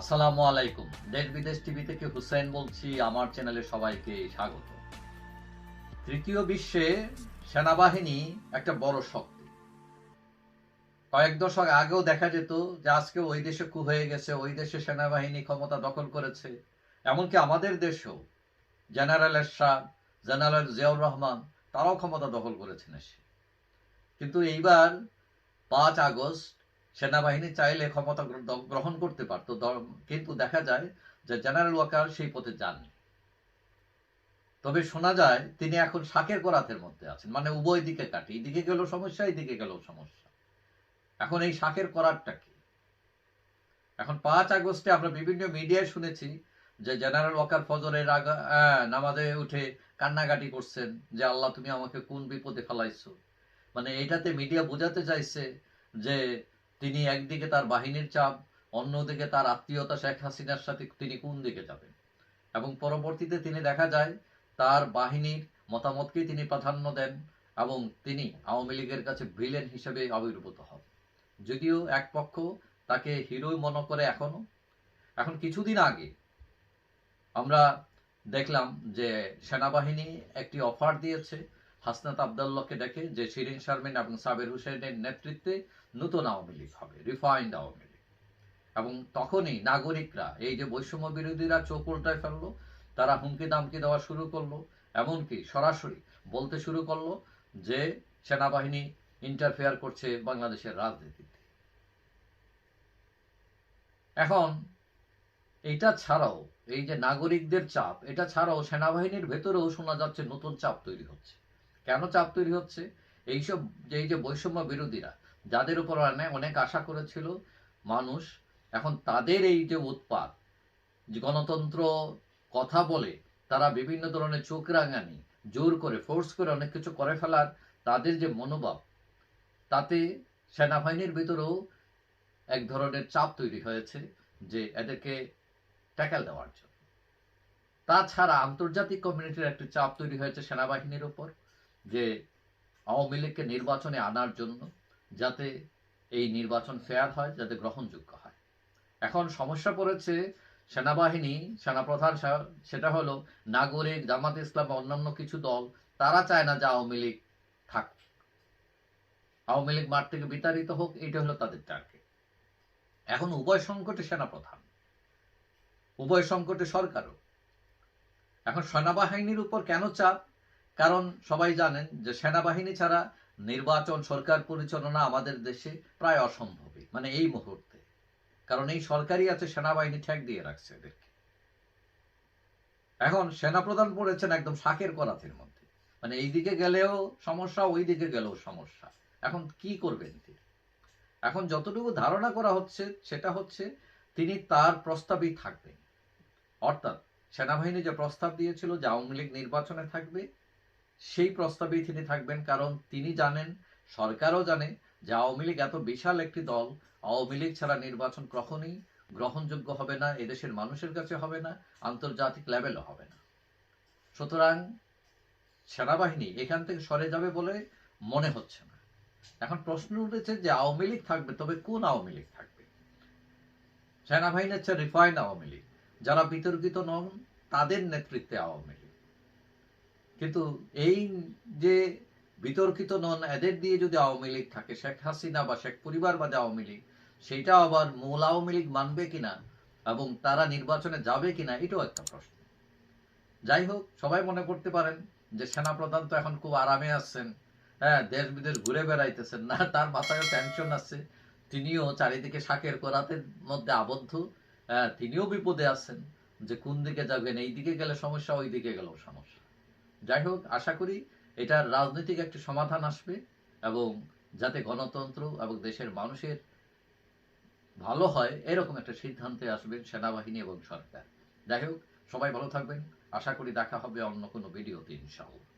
আসসালামু আলাইকুম। দেশ বিদেশ টিভি থেকে হুসেন বলছি, আমার চ্যানেলে সবাইকে স্বাগত। তৃতীয় বিশ্বে সেনাবাহিনী একটা বড় শক্তি। কয়েক দশক আগেও দেখা যেত যে আজকে ওই দেশে কু হয়ে গেছে, ওই দেশে সেনাবাহিনী ক্ষমতা দখল করেছে। এমনকি আমাদের দেশেও জেনারেল এরশাদ, জেনারেল জিয়াউর রহমান, তারাও ক্ষমতা দখল করেছেন এসে। কিন্তু এইবার পাঁচ আগস্ট সেনাবাহিনী চাইলে ক্ষমতা গ্রহণ করতে পারত। কিন্তু দেখা যায় যে জেনারেল ওয়াকার সেই পথে যাননি। তবে শোনা যায় তিনি এখন শাকের করাতের মধ্যে আছেন মানে উভয় দিকে কাটে। এইদিকে গেলেও সমস্যা এইদিকে গেলেও সমস্যা। এখন এই শাকের করারটা কি? এখন পাঁচ আগস্টে আমরা বিভিন্ন মিডিয়ায় শুনেছি যে জেনারেল ওয়াকার ফজরের নামাজে উঠে কান্নাকাটি করছেন যে, আল্লাহ, তুমি আমাকে কোন বিপদে ফেলাইছো? মানে এটাতে মিডিয়া বোঝাতে চাইছে যে তিনি একদিকে তার বাহিনীর চাপ, অন্যদিকে তার আত্মীয়তা শেখ হাসিনার সাথে তিনি কোন দিকে যাবেন? এবং পরবর্তীতে তিনি দেখা যায়, তার বাহিনীর মতামতকে তিনি প্রাধান্য দেন এবং তিনি আওয়ামী লীগের কাছে ভিলেন হিসেবে আবির্ভূত হন। যদিও এক পক্ষ তাকে হিরোই মনে করে এখনও। এখন কিছুদিন আগে আমরা দেখলাম যে সেনাবাহিনী একটি অফার দিয়েছে হাসনাত আবদাল্লাহকে ডেকে যে শিরিন শারমিন এবং সাবের হুসেনের নেতৃত্বে নতুন আওয়ামী লীগ হবে রিফাইন্ড আওয়ামী লীগ। এবং তখনই নাগরিকরা, এই যে বৈষম্য বিরোধীরা চোখ উল্টায় ফেলল, তারা হুমকি দামকি দেওয়া শুরু করল, এমনকি সরাসরি বলতে শুরু করল যে সেনাবাহিনী ইন্টারফেয়ার করছে বাংলাদেশের রাজনীতিতে। এখন এটা ছাড়াও এই যে নাগরিকদের চাপ, এটা ছাড়াও সেনাবাহিনীর ভেতরেও শোনা যাচ্ছে নতুন চাপ তৈরি হচ্ছে। কেন চাপ তৈরি হচ্ছে? এইসব যে, এই যে বৈষম্য বিরোধীরা, যাদের উপর অনেক আশা করেছিল মানুষ, এখন তাদের এই যে উৎপাত গণতন্ত্র কথা বলে তারা বিভিন্ন ধরনের চোখ রাঙানি, জোর করে ফোর্স করে অনেক কিছু করে ফেলার তাদের যে মনোভাব, তাতে সেনাবাহিনীর ভিতরেও এক ধরনের চাপ তৈরি হয়েছে যে এদেরকে ট্যাকেল দেওয়ার জন্য। তাছাড়া আন্তর্জাতিক কমিউনিটির একটি চাপ তৈরি হয়েছে সেনাবাহিনীর উপর। যে আওয়ামী লীগকে নির্বাচনে আনার জন্য যাতে এই নির্বাচন ফেয়ার হয়, যাতে গ্রহণযোগ্য হয়। এখন সমস্যা পড়েছে সেনাবাহিনী, সেনাপ্রধান সেটা হলো নাগরিক, জামাত ইসলাম বা অন্যান্য কিছু দল, তারা চায় না যে আওয়ামী লীগ থাক। আওয়ামী লীগ মাঠ থেকে বিতাড়িত হোক এটা হলো তাদের টার্গেট এখন উভয় সংকটে সেনাপ্রধান, উভয় সংকটে সরকারও। এখন সেনাবাহিনীর উপর কেন চাপ? কারণ সবাই জানেন যে সেনাবাহিনী ছাড়া নির্বাচন, সরকার পরিচালনা আমাদের দেশে প্রায় অসম্ভবই মানে এই মুহূর্তে। কারণ এই সরকারই আছে, সেনাবাহিনী ঠেক দিয়ে রাখছে এদেরকে। এখন সেনাপ্রধান পড়েছেন একদম শাকের করাতের মধ্যে। মানে এই দিকে গেলেও সমস্যা ওই দিকে গেলেও সমস্যা। এখন কি করবেন তিনি? এখন যতটুকু ধারণা করা হচ্ছে, সেটা হচ্ছে তিনি তার প্রস্তাবেই থাকবেন। অর্থাৎ সেনাবাহিনী যে প্রস্তাব দিয়েছিল যে আওয়ামী লীগ নির্বাচনে থাকবে সেই প্রস্তাবেই তিনি থাকবেন, কারণ তিনি জানেন, সরকারও জানে যে আওয়ামী লীগ এত বিশাল একটি দল, আওয়ামী লীগ ছাড়া নির্বাচন কখনই গ্রহণযোগ্য হবে না, এদেশের মানুষের কাছে হবে না, আন্তর্জাতিক লেভেলও হবে না। সুতরাং সেনাবাহিনী এখান থেকে সরে যাবে বলে মনে হচ্ছে না। এখন প্রশ্ন উঠেছে যে আওয়ামী লীগ থাকবে, তবে কোন আওয়ামী লীগ থাকবে? সেনাবাহিনী হচ্ছে রিফাইন আওয়ামী লীগ, যারা বিতর্কিত নন, তাদের নেতৃত্বে আওয়ামী লীগ। কিন্তু এই যে বিতর্কিত নন এদের দিয়ে যদি আওয়ামী লীগ থাকে শেখ হাসিনা বা শেখ পরিবার বা আওয়ামী লীগ সেটা আবার মূল আওয়ামী লীগ মানবে কিনা এবং তারা নির্বাচনে যাবে কিনা এটাও একটা প্রশ্ন। যাই হোক সবাই মনে করতে পারেন যে সেনাপ্রধান তো এখন খুব আরামে আছেন হ্যাঁ দেশ বিদেশ ঘুরে বেড়াইতেছেন। না তার মাথায় টেনশন আছে। তিনিও চারিদিকে শাকের করাতের মধ্যে আবদ্ধ। হ্যাঁ, তিনিও বিপদে আছেন যে কোন দিকে যাবেন এই দিকে গেলে সমস্যা ওই দিকে গেলেও সমস্যা। যাই হোক আশা করি এটার রাজনৈতিক একটি সমাধান আসবে এবং যাতে গণতন্ত্র এবং দেশের মানুষের ভালো হয়, এরকম একটা সিদ্ধান্তে আসবেন সেনাবাহিনী এবং সরকার। যাই হোক সবাই ভালো থাকবেন। আশা করি দেখা হবে অন্য কোনো ভিডিওতে, ইনশাআল্লাহ।